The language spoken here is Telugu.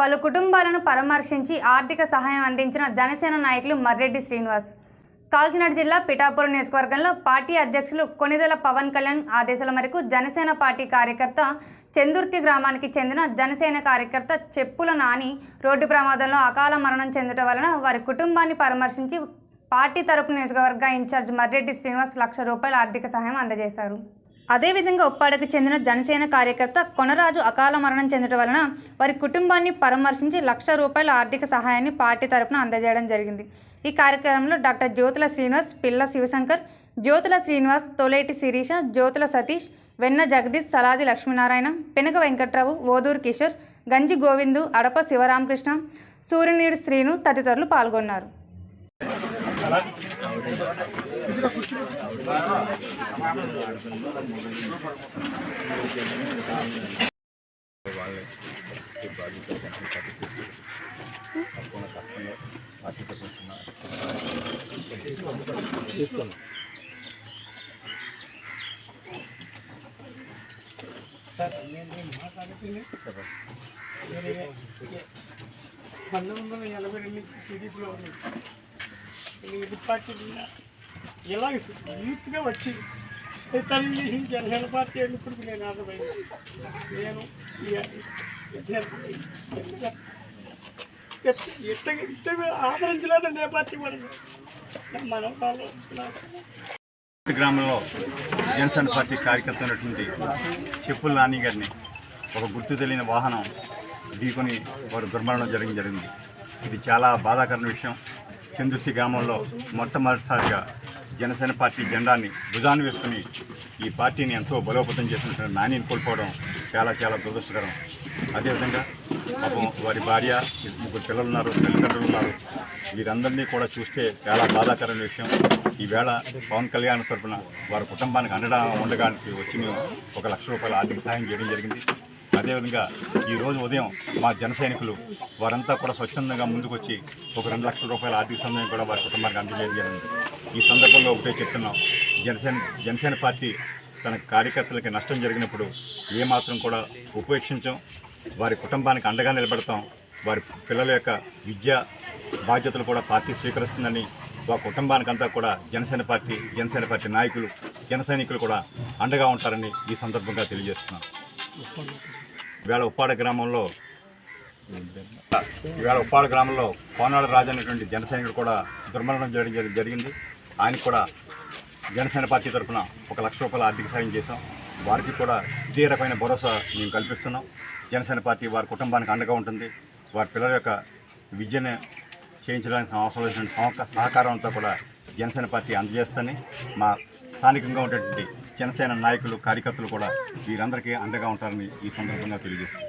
పలు కుటుంబాలను పరామర్శించి ఆర్థిక సహాయం అందించిన జనసేన నాయకులు మర్రెడ్డి శ్రీనివాస్. కాకినాడ జిల్లా పిఠాపురం నియోజకవర్గంలో పార్టీ అధ్యక్షులు కొనిదెల పవన్ కళ్యాణ్ ఆదేశాల మేరకు జనసేన పార్టీ కార్యకర్త చందుర్తి గ్రామానికి చెందిన జనసేన కార్యకర్త చెప్పుల నాని రోడ్డు ప్రమాదంలో అకాల మరణం చెందటం వలన వారి కుటుంబాన్ని పరామర్శించి పార్టీ తరపు నియోజకవర్గ ఇన్ఛార్జ్ మర్రెడ్డి శ్రీనివాస్ లక్ష రూపాయల ఆర్థిక సహాయం అందజేశారు. అదేవిధంగా ఉప్పాడకు చెందిన జనసేన కార్యకర్త కొనరాజు అకాల మరణం చెందడం వలన వారి కుటుంబాన్ని పరామర్శించి లక్ష రూపాయల ఆర్థిక సహాయాన్ని పార్టీ తరపున అందజేయడం జరిగింది. ఈ కార్యక్రమంలో డాక్టర్ జ్యోతుల శ్రీనివాస్ పిల్ల శివశంకర్ జ్యోతుల శ్రీనివాస్ తొలేటి శిరీష జ్యోతుల సతీష్ వెన్న జగదీష్ సలాది లక్ష్మీనారాయణ పెనక వెంకట్రావు ఓదూరు కిషోర్ గంజి గోవిందు అడప శివరామకృష్ణ సూర్యనీడు శ్రీను తదితరులు పాల్గొన్నారు. వాళ్ళే ఈ బాధ్యత తప్పకుండా కష్టంగా పార్టీ తీసుకున్నాను సార్ నేను నేను మాట్లాడుతుంది పంతొమ్మిది వందల ఎనభై రెండు టీడీపీలో ఉంది నేను ఎదురు పార్టీ ఇలా యూత్గా వచ్చి సైతాన్ని చేసి జనసేన పార్టీ ఎన్నికలకు నేను అర్థమైంది నేను ఎట్ట ఇట్ట ఆదరించలేదండి ఏ పార్టీ కూడా మనం వాళ్ళు గ్రామంలో జనసేన పార్టీ కార్యకర్త ఉన్నటువంటి చెప్పుల నాని గారిని ఒక గుర్తు తెలియని వాహనం ఢీకొని వారు దుర్మరణం జరిగి జరిగింది. ఇది చాలా బాధాకరమైన విషయం. చందుర్తి గ్రామంలో మొట్టమొదటిసారిగా జనసేన పార్టీ జెండాని భుజాన్ని వేసుకుని ఈ పార్టీని ఎంతో బలోపేతం చేసినటువంటి నానిని కోల్పోవడం చాలా చాలా దురదృష్టకరం. అదేవిధంగా పాపం వారి భార్య ముగ్గురు పిల్లలు ఉన్నారు తల్లిదండ్రులు ఉన్నారు. వీరందరినీ కూడా చూస్తే చాలా బాధాకరమైన విషయం. ఈవేళ పవన్ కళ్యాణ్ తరఫున వారి కుటుంబానికి అండగా ఉండడానికి వచ్చి మేము ఒక లక్ష రూపాయల ఆర్థిక సహాయం చేయడం జరిగింది. అదేవిధంగా ఈరోజు ఉదయం మా జన సైనికులు వారంతా కూడా స్వచ్ఛందంగా ముందుకొచ్చి ఒక రెండు లక్షల రూపాయల ఆర్థిక సమయం కూడా వారి కుటుంబానికి అందజేయడం జరిగింది. ఈ సందర్భంగా ఒకటే చెప్తున్నాం. జనసేన జనసేన పార్టీ తన కార్యకర్తలకి నష్టం జరిగినప్పుడు ఏమాత్రం కూడా ఉపేక్షించం. వారి కుటుంబానికి అండగా నిలబడతాం. వారి పిల్లల యొక్క విద్య బాధ్యతలు కూడా పార్టీ స్వీకరిస్తుందని వారి కుటుంబానికి అంతా కూడా జనసేన పార్టీ జనసేన పార్టీ నాయకులు జన సైనికులు కూడా అండగా ఉంటారని ఈ సందర్భంగా తెలియజేస్తున్నాం. ఇవాళ ఉప్పాడ గ్రామంలో ఇవాళ ఉప్పాడ గ్రామంలో కోనాడ రాజు అనేటువంటి జనసైనికుడు కూడా దుర్మరణం చేయడం జరిగింది. ఆయనకు కూడా జనసేన పార్టీ తరఫున ఒక లక్ష రూపాయల ఆర్థిక సాయం చేశాం. వారికి కూడా ఇదే రకమైన భరోసా మేము కల్పిస్తున్నాం. జనసేన పార్టీ వారి కుటుంబానికి అండగా ఉంటుంది. వారి పిల్లల యొక్క విద్యను చేయించడానికి అవసరమైన సహక- సహకారం అంతా కూడా జనసేన పార్టీ అందజేస్తని మా స్థానికంగా ఉన్నటువంటి జనసేన నాయకులు కార్యకర్తలు కూడా వీరందరికీ అండగా ఉంటారని ఈ సందర్భంగా తెలియజేస్తున్నాం.